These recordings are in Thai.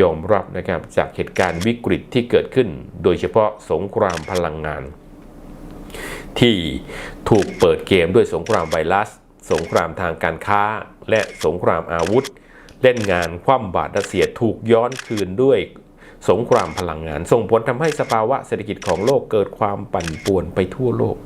ยอมรับนะครับจากเหตุการณ์วิกฤตที่เกิดขึ้น โดยเฉพาะสงครามพลังงาน ที่ถูกเปิดเกมด้วยสงครามไวรัส สงครามทางการค้า และสงครามอาวุธ เล่นงานคว่ำบาตรรัสเซียถูกย้อนคืนด้วยสงครามพลังงาน ส่งผลทำให้สภาวะเศรษฐกิจของโลกเกิดความปั่นป่วนไปทั่วโลก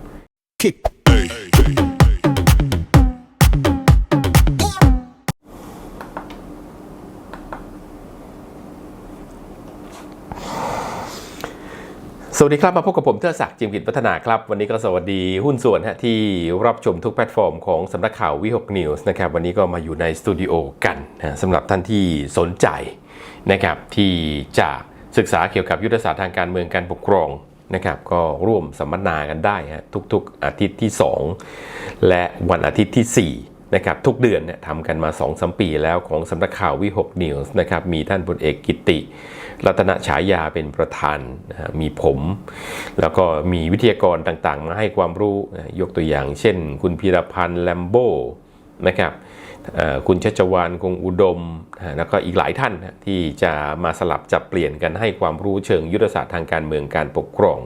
สวัสดีครับ มาพบกับผมเทิดศักดิ์จิมกิจพัฒนาครับ วันนี้ก็สวัสดีหุ้นส่วนฮะที่รับชมทุกแพลตฟอร์มของสำนักข่าววิหกนิวส์นะครับวันนี้ก็มาอยู่ในสตูดิโอกันนะสำหรับท่านที่สนใจนะครับที่จะศึกษาเกี่ยวกับยุทธศาสตร์ทางการเมืองการปกครองนะครับก็ร่วมสัมมนากันได้ฮะทุกๆอาทิตย์ที่ 2 และวันอาทิตย์ที่ 4นะครับทุกเดือนเนี่ยทำกันมา2อสปีแล้วของสำนักข่าววิหกนิวส์นะครับมีท่านพลเอกกิติ รัตนฉายาเป็นประธานนะมีผม แล้วก็มีวิทยากรต่างๆ มาให้ความรู้นะยกตัวอย่าง เช่น คุณพีรพันธ์แลมโบนะครับคุณชัชวานคงอุดม แล้วก็อีกหลายท่านที่จะมาสลับจับเปลี่ยนกันให้ความรู้เชิงยุทธศาสตร์ทางการเมืองการปกครอง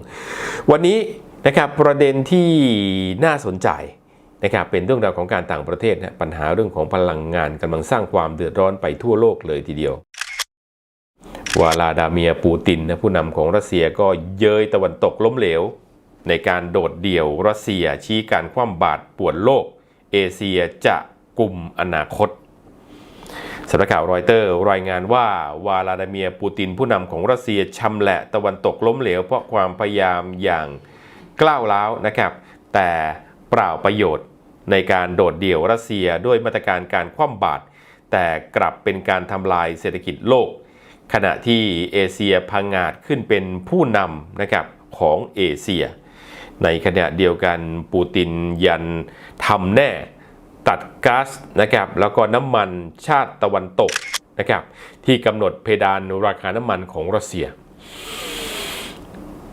วันนี้นะครับประเด็นที่น่าสนใจนะครับเป็นเรื่องราวของการต่างประเทศนะปัญหาเรื่องของพลังงานกำลังสร้างความเดือดร้อนไปทั่วโลกเลยทีเดียว วลาดาเมียปูตินนะผู้นำของรัสเซียก็เย้ยตะวันตกล้มเหลว ในการโดดเดี่ยวรัสเซียชี้การคว่ำบาตรป่วนโลก เอเชียจะกลุ่มอนาคตสำนักข่าวรอยเตอร์รายงานว่าวลาดาเมียปูตินผู้นำของรัสเซียชำแหละตะวันตกล้มเหลว เพราะความพยายามอย่างกล้าวร้าวนะครับ แต่เปล่าประโยชน์ในการโดดเดี่ยวรัสเซียด้วยมาตรการการคว่ำบาตรแต่กลับเป็นการทำลายเศรษฐกิจโลก ขณะที่เอเชียพังงาดขึ้นเป็นผู้นำนะครับของเอเชีย ในขณะเดียวกันปูตินยันทำแน่ตัดก๊าซนะครับแล้วก็น้ำมันชาติตะวันตกนะครับที่กำหนดเพดานราคาน้ำมันของรัสเซีย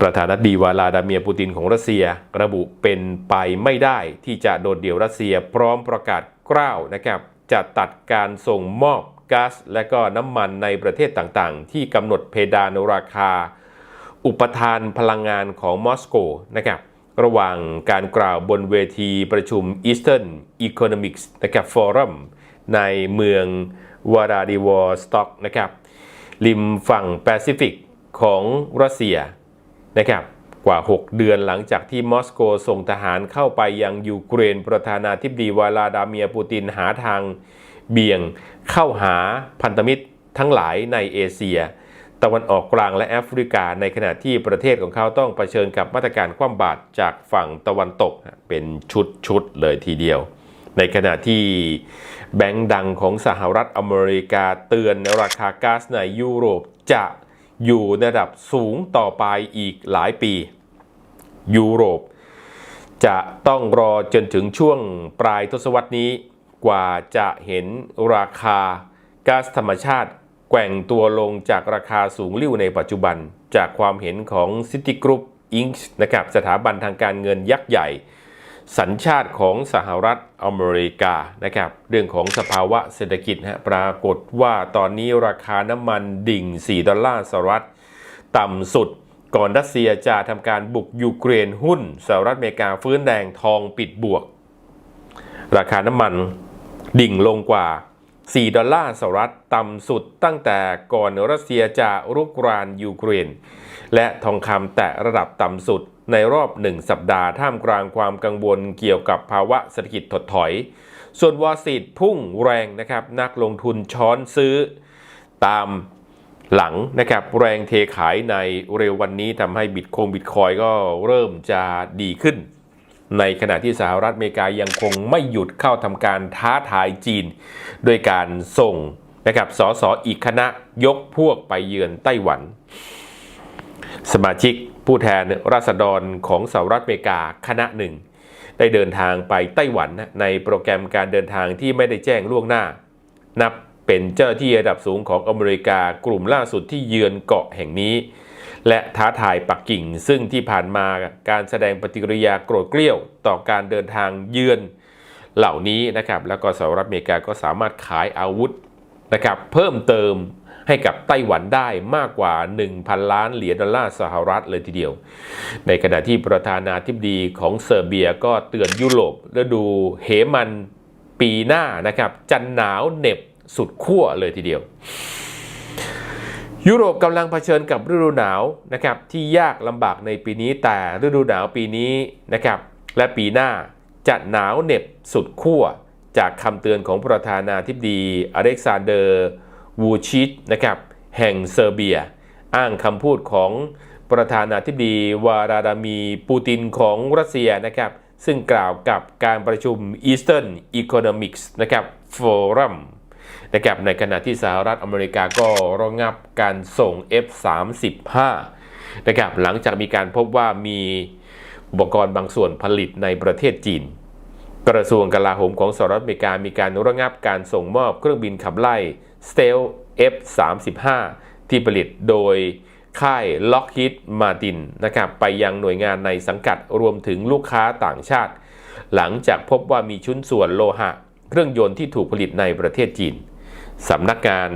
ประธานาธิบดีวลาดาเมียปูตินของรัสเซียระบุเป็นไปไม่ได้ที่จะโดดเดี่ยวรัสเซียพร้อมประกาศกล้าวนะครับจะตัดการส่งมอบ ก๊าซและก็น้ำมันในประเทศต่างๆ ที่กำหนดเพดานราคา อุปทานพลังงานของมอสโกนะครับระหว่างการกล่าวบนเวทีประชุม Eastern Economics นะครับ Forum ในเมืองวาราดิวอสต็อกนะครับริมฝั่งแปซิฟิกของรัสเซียนะครับกว่า 6 เดือนหลังจากที่มอสโกส่งทหารเข้าไปยังยูเครนประธานาธิบดีวลาดาเมียร์ปูตินหาทาง เบี่ยงเข้าหาพันธมิตรทั้งหลายในเอเชีย ตะวันออกกลางและแอฟริกา ในขณะที่ประเทศของเขาต้องเผชิญกับมาตรการคว่ำบาตรจากฝั่งตะวันตกเป็นชุดๆเลยทีเดียว ในขณะที่แบงก์ดังของสหรัฐอเมริกาเตือนราคาก๊าซในยุโรปจะอยู่ในระดับสูงต่อไปอีกหลายปี ยุโรป จะต้องรอจนถึงช่วงปลายทศวรรษนี้ กว่าจะเห็นราคาก๊าซธรรมชาติ แกว่งตัวลงจากราคาสูงลิ่วในปัจจุบัน จากความเห็นของ Citigroup Inc. นะครับสถาบันทางการเงินยักษ์ใหญ่ สัญชาติของสหรัฐอเมริกานะครับเรื่องของสภาวะเศรษฐกิจฮะปรากฏว่าตอนนี้ราคาน้ำมันดิ่ง 4 ดอลลาร์สหรัฐ ต่ำสุดก่อนรัสเซียจะทำการบุกยูเครนหุ้นสหรัฐอเมริกาฟื้นแดงทองปิดบวก ราคาน้ำมัน ดิ่งลงกว่า 4 ดอลลาร์สหรัฐต่ำสุดตั้งแต่ก่อนรัสเซียจะรุกรานยูเครน และทองคำแตะระดับต่ำสุดในรอบหนึ่งสัปดาห์ท่ามกลางความกังวลเกี่ยวกับภาวะเศรษฐกิจถดถอย ส่วนวอลซีดพุ่งแรงนะครับ นักลงทุนช้อนซื้อตามหลังนะครับ แรงเทขายในเร็ววันนี้ทำให้บิตคงบิตคอยก็เริ่มจะดีขึ้น ในขณะที่สหรัฐอเมริกายังคงไม่หยุดเข้าทำการท้าทายจีนด้วยการส่งนะครับสสอีกคณะยกพวกไปเยือนไต้หวัน สมาชิกผู้แทนราษฎรของสหรัฐอเมริกาคณะหนึ่ง ได้เดินทางไปไต้หวันในโปรแกรมการเดินทางที่ไม่ได้แจ้งล่วงหน้า นับเป็นเจ้าหน้าที่ระดับสูงของอเมริกากลุ่มล่าสุดที่เยือนเกาะแห่งนี้ และท้าทายปักกิ่ง ซึ่งที่ผ่านมาการแสดงปฏิกิริยาโกรธเกรี้ยวต่อการเดินทางเยือนเหล่านี้นะครับแล้วก็สหรัฐอเมริกาก็สามารถขายอาวุธนะครับเพิ่มเติมให้กับไต้หวันได้มากกว่า 1,000 ล้านเหรียญดอลลาร์สหรัฐเลยทีเดียว ในขณะที่ประธานาธิบดีของเซอร์เบียก็เตือนยุโรปฤดูเหมันปีหน้านะครับจะหนาวเหน็บสุดขั้วเลยทีเดียว ยุโรปกำลังเผชิญกับฤดูหนาวนะครับที่ยากลำบากในปีนี้แต่ฤดูหนาวปีนี้นะครับและปีหน้าจะหนาวเหน็บสุดขั้วจากคำเตือนของประธานาธิบดีอเล็กซานเดอร์วูชิตนะครับแห่งเซอร์เบีย อ้างคำพูดของประธานาธิบดีวาราดามีปูตินของรัสเซียนะครับซึ่งกล่าวกับการประชุม Eastern Economics นะครับ Forum นะครับในขณะที่สหรัฐอเมริกาก็ระงับการส่ง F-35 นะครับหลังจากมีการพบว่ามีอุปกรณ์บางส่วนผลิตในประเทศจีน กระทรวงกลาโหมของสหรัฐอเมริกามีการระงับการส่งมอบเครื่องบินขับไล่ Stealth F-35 ที่ผลิตโดยค่าย Lockheed Martin นะครับไปยังหน่วยงานในสังกัดรวมถึงลูกค้าต่างชาติ หลังจากพบว่ามีชิ้นส่วนโลหะ เครื่องยนต์ที่ถูกผลิตในประเทศจีนสำนักงาน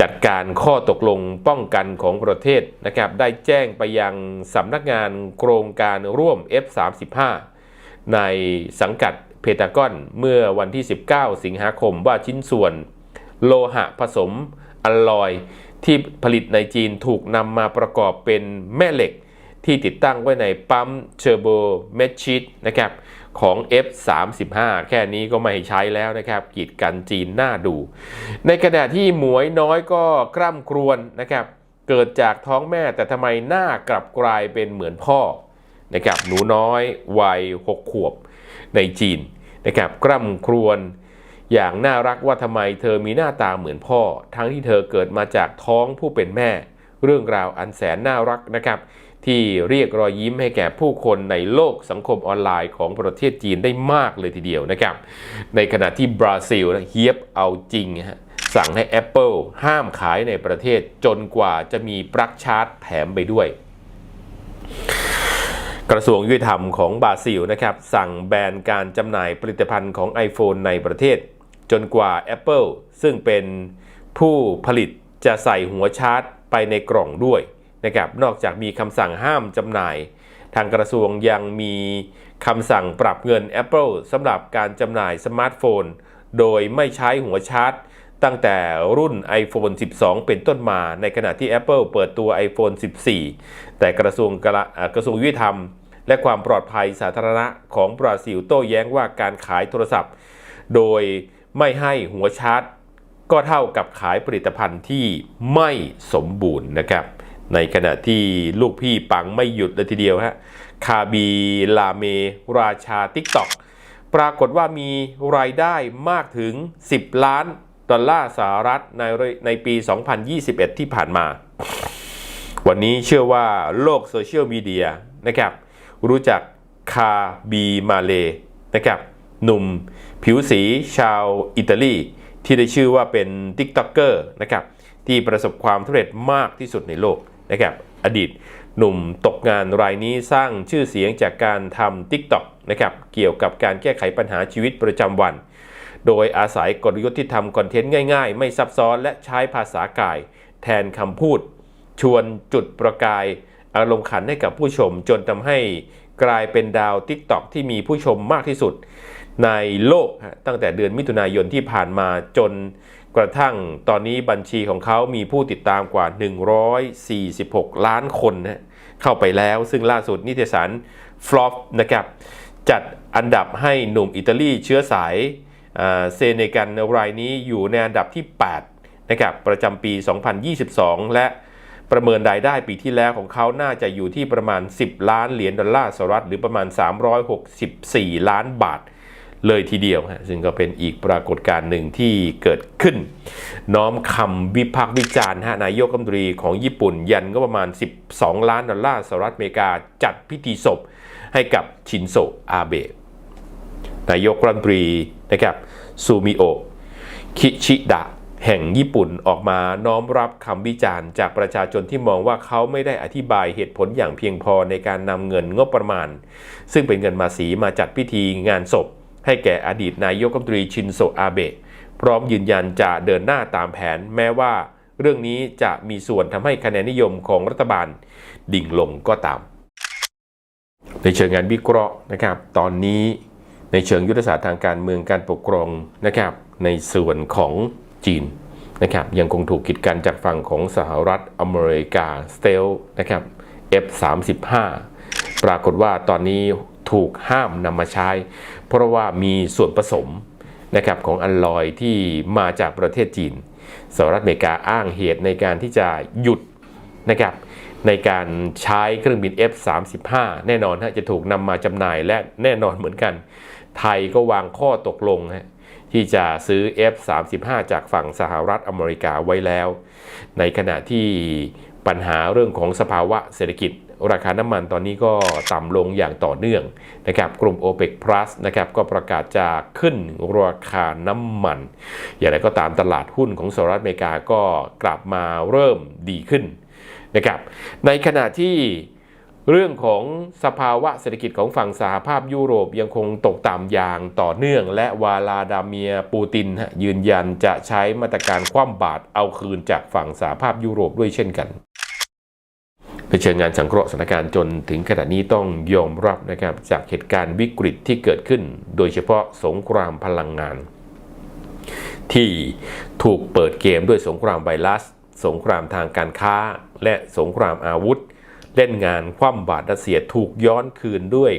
จัดการข้อตกลงป้องกันของประเทศนะครับได้แจ้งไปยังสำนักงานโครงการร่วม F35 ในสังกัดเพตากอนเมื่อวันที่ 19 สิงหาคมว่าชิ้นส่วนโลหะผสมอลลอยที่ผลิตในจีนถูกนำมาประกอบเป็นแม่เหล็กที่ติดตั้งไว้ในปั๊มเชอร์โบเมชิตนะครับ ของ F35 แค่นี้ก็ไม่ใช้แล้วนะครับ กีดกันจีนหน้าดู ในขณะที่หมวยน้อยก็กร่ำครวญนะครับ เกิดจากท้องแม่แต่ทำไมหน้ากลับกลายเป็นเหมือนพ่อนะครับหนูน้อยวัย 6 ขวบในจีนนะครับกร่ำครวญอย่างน่ารักว่าทำไมเธอมีหน้าตาเหมือนพ่อ ทั้งที่เธอเกิดมาจากท้องผู้เป็นแม่ เรื่องราวอันแสนน่ารักนะครับ ที่เรียกรอยยิ้มให้แก่ผู้คนในโลกสังคมออนไลน์ของประเทศจีนได้มากเลยทีเดียวนะครับ ในขณะที่บราซิลเฮียบเอาจริงฮะสั่งให้ Apple ห้ามขายในประเทศจนกว่าจะมีปลั๊กชาร์จแถมไปด้วย กระทรวงยุติธรรมของบราซิลนะครับ สั่งแบนการจำหน่ายผลิตภัณฑ์ของ iPhone ในประเทศ จนกว่า Apple ซึ่งเป็นผู้ผลิตจะใส่หัวชาร์จไปในกล่องด้วย นะครับนอกจากมีคำสั่งห้ามจำหน่าย ทางกระทรวงยังมีคำสั่งปรับเงิน Apple สำหรับการจำหน่ายสมาร์ทโฟน โดยไม่ใช้หัวชาร์จ ตั้งแต่รุ่น iPhone 12 เป็นต้นมา ในขณะที่ Apple เปิดตัว iPhone 14 แต่กระทรวงกระกระทรวงยุติธรรม และความปลอดภัยสาธารณะของบราซิลโต้แย้งว่าการขายโทรศัพท์ โดยไม่ให้หัวชาร์จ ก็เท่ากับขายผลิตภัณฑ์ที่ไม่สมบูรณ์นะครับ ในขณะที่ลูกพี่ปังไม่หยุดเลยทีเดียวฮะคาบีลาเม ราชาทิกตอกปรากฏว่ามีรายได้มากถึง 10 ล้านดอลลาร์สหรัฐในในปี 2021 ที่ผ่านมา วันนี้เชื่อว่าโลกโซเชียลมีเดียนะครับ รู้จักคาบีมาเลนะครับ หนุ่มผิวสีชาวอิตาลีที่ได้ชื่อว่าเป็นติ๊กต็อกเกอร์นะครับ ที่ประสบความสำเร็จมากที่สุดในโลก นะครับอดีตหนุ่มตกงานรายนี้สร้างชื่อเสียงจากการทำ TikTok นะครับเกี่ยวกับการแก้ไขปัญหาชีวิตประจำวัน โดยอาศัยกลยุทธ์ที่ทำคอนเทนต์ง่ายๆ ไม่ซับซ้อนและใช้ภาษากาย แทนคำพูด ชวนจุดประกาย อารมณ์ขันให้กับผู้ชม จนทำให้กลายเป็นดาว TikTok ที่มีผู้ชมมากที่สุด ในโลกตั้งแต่เดือนมิถุนายนที่ผ่านมาจน กระทั่งตอนนี้บัญชีของเขามีผู้ติดตามกว่า 146 ล้านคนนะเข้าไปแล้ว ซึ่งล่าสุดนิตยสารฟลอปนะครับจัดอันดับให้หนุ่มอิตาลีเชื้อสายเซเนกันรายนี้อยู่ในอันดับที่ 8 นะครับ ประจำปี 2022 และประเมินรายได้ปีที่แล้วของเขาน่าจะอยู่ที่ประมาณ 10 ล้านเหรียญดอลลาร์สหรัฐหรือประมาณ 364 ล้านบาท เลยทีเดียวฮะซึ่งก็เป็นอีกปรากฏการณ์หนึ่งที่เกิดขึ้น น้อมคำวิพากษ์วิจารณ์ฮะนายกรัฐมนตรีของญี่ปุ่น ยันก็ประมาณ 12 ล้านดอลลาร์สหรัฐอเมริกาจัดพิธีศพให้กับชินโซอาเบะนายกรัฐมนตรีนะครับซูมิโอคิชิดะแห่งญี่ปุ่นออกมาน้อมรับคำวิจารณ์จากประชาชนที่มองว่าเขาไม่ได้อธิบายเหตุผลอย่างเพียงพอในการนำเงินงบประมาณ ซึ่งเป็นเงินภาษีมาจัดพิธีงานศพ ให้แก่อดีตนายกรัฐมนตรีชินโซอาเบะพร้อมยืนยันจะเดินหน้าตามแผนแม้ว่าเรื่องนี้จะมีส่วนทำให้คะแนนนิยมของรัฐบาลดิ่งลงก็ตาม ในเชิงงานวิเคราะห์นะครับ ตอนนี้ในเชิงยุทธศาสตร์ทางการเมืองการปกครองนะครับ ในส่วนของจีนนะครับยังคงถูกกีดกันจากฝั่งของสหรัฐอเมริกาสเตลนะครับ F35 ปรากฏว่าตอนนี้ ถูกห้ามนำมาใช้ เพราะว่ามีส่วนผสมนะครับของอัลลอยที่มาจากประเทศจีนสหรัฐอเมริกาอ้างเหตุในการที่จะหยุดนะครับในการใช้เครื่องบิน F35 แน่นอนฮะจะถูกนำมาจำหน่ายและแน่นอนเหมือนกัน ไทยก็วางข้อตกลงฮะที่จะซื้อ F35 จากฝั่งสหรัฐอเมริกาไว้แล้ว ในขณะที่ปัญหาเรื่องของสภาวะเศรษฐกิจ ราคาน้ำมันตอนนี้ก็ต่ำลงอย่างต่อเนื่องนะครับกลุ่ม OPEC Plus นะครับก็ประกาศจะขึ้นราคาน้ำมัน อย่างไรก็ตามตลาดหุ้นของสหรัฐอเมริกาก็กลับมาเริ่มดีขึ้นนะครับในขณะที่เรื่องของสภาวะเศรษฐกิจของฝั่งสหภาพยุโรปยังคงตกต่ำอย่างต่อเนื่อง และวาลาดาเมียปูตินยืนยันจะใช้มาตรการคว่ำบาตรเอาคืนจากฝั่งสหภาพยุโรปด้วยเช่นกัน เผชิญงานสังเคราะห์สถานการณ์จนถึงขณะนี้ต้องยอมรับนะครับจากเหตุการณ์วิกฤตที่เกิดขึ้น โดยเฉพาะสงครามพลังงาน ที่ถูกเปิดเกมด้วยสงครามไวรัส สงครามทางการค้า และสงครามอาวุธ เล่นงานคว่ำบาตรรัสเซียถูกย้อนคืนด้วย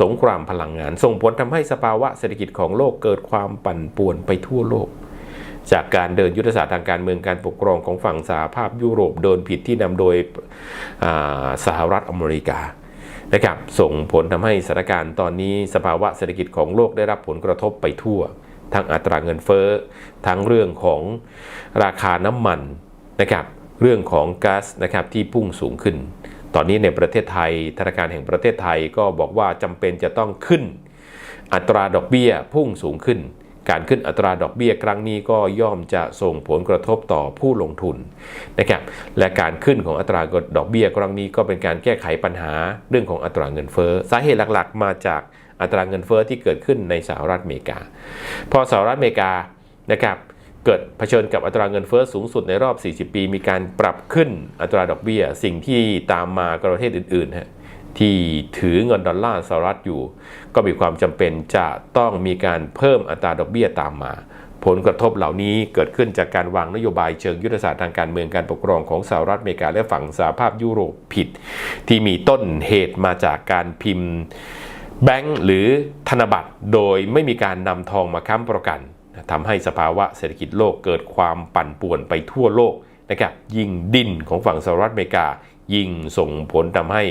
สงครามพลังงาน ส่งผลทำให้สภาวะเศรษฐกิจของโลกเกิดความปั่นป่วนไปทั่วโลก จากการเดินยุทธศาสตร์ทางการเมืองการปกครองของฝั่งสหภาพยุโรปโดนผิดที่นำโดยสหรัฐอเมริกานะครับส่งผลทำให้สถานการณ์ตอนนี้สภาวะเศรษฐกิจของโลกได้รับผลกระทบไปทั่ว ทั้งอัตราเงินเฟ้อทั้งเรื่องของราคาน้ำมันนะครับเรื่องของก๊าซนะครับที่พุ่งสูงขึ้น ตอนนี้ในประเทศไทยธนาคารแห่งประเทศไทยก็บอกว่าจำเป็นจะต้องขึ้น อัตราดอกเบี้ยพุ่งสูงขึ้น การขึ้นอัตราดอกเบี้ยครั้งนี้ก็ย่อมจะส่งผลกระทบต่อผู้ลงทุนนะครับและการขึ้นของอัตราดอกเบี้ยครั้งนี้ก็เป็นการแก้ไขปัญหาเรื่องของอัตราเงินเฟ้อสาเหตุหลักๆ มาจากอัตราเงินเฟ้อที่เกิดขึ้นในสหรัฐอเมริกา พอสหรัฐอเมริกานะครับเกิดเผชิญกับอัตราเงินเฟ้อสูงสุดในรอบ 40 ปี มีการปรับขึ้นอัตราดอกเบี้ย สิ่งที่ตามมาประเทศอื่นๆฮะ ที่ถือเงินดอลลาร์สหรัฐอยู่ ก็มีความจำเป็นจะต้องมีการเพิ่มอัตราดอกเบี้ยตามมา ผลกระทบเหล่านี้เกิดขึ้นจากการวางนโยบายเชิงยุทธศาสตร์ทางการเมืองการปกครองของสหรัฐอเมริกาและฝั่งสหภาพยุโรปผิด ที่มีต้นเหตุมาจากการพิมพ์แบงก์หรือธนบัตรโดยไม่มีการนำทองมาค้ำประกันทำให้สภาวะเศรษฐกิจโลกเกิดความปั่นป่วนไปทั่วโลกนะครับยิ่งดิ้นของฝั่งสหรัฐอเมริกา ยิ่งส่งผลทำให้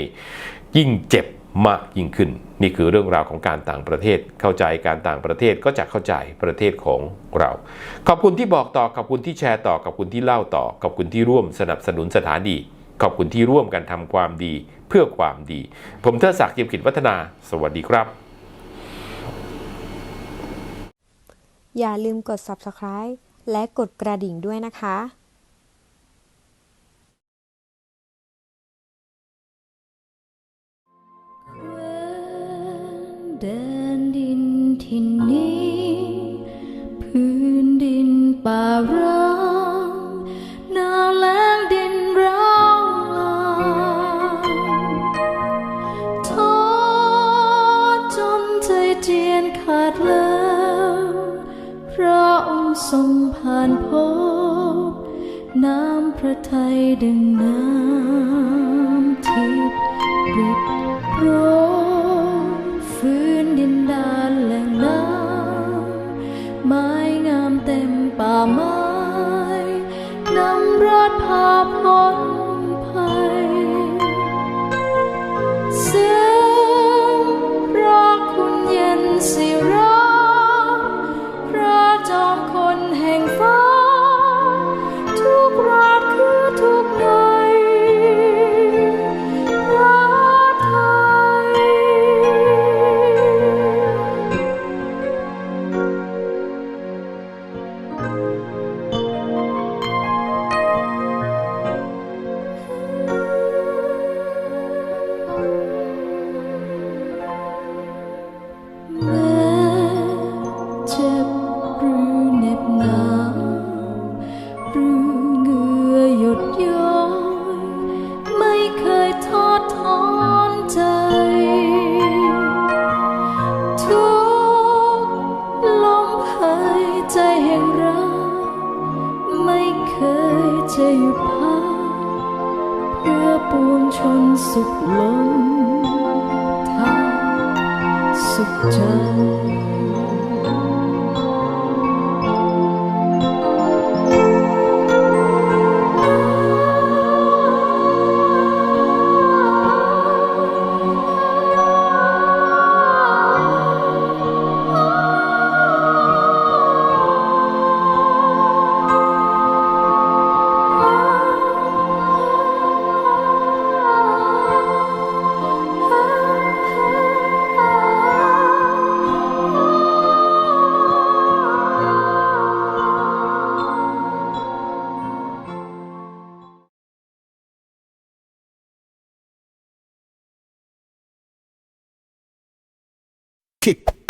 ยิ่งเจ็บมากยิ่งขึ้น นี่คือเรื่องราวของการต่างประเทศเข้าใจการต่างประเทศก็จะเข้าใจประเทศของเรา ขอบคุณที่บอกต่อขอบคุณที่แชร์ต่อขอบคุณที่เล่าต่อขอบคุณที่ร่วมสนับสนุนสถานีขอบคุณที่ร่วมกันทำความดีเพื่อความดี ผมเทอศักดิ์เจียมกิจวัฒนา สวัสดีครับ อย่าลืมกด subscribe และกดกระดิ่งด้วยนะคะ แดนดินที่นนี้ พื้นดินป่าร้างหนาวแล้งดินร้างลางท้อจนใจเจียนขาดแล้วพระองค์ทรงผ่านพบ น้ำพระทัยดึงน้ำ You. Kick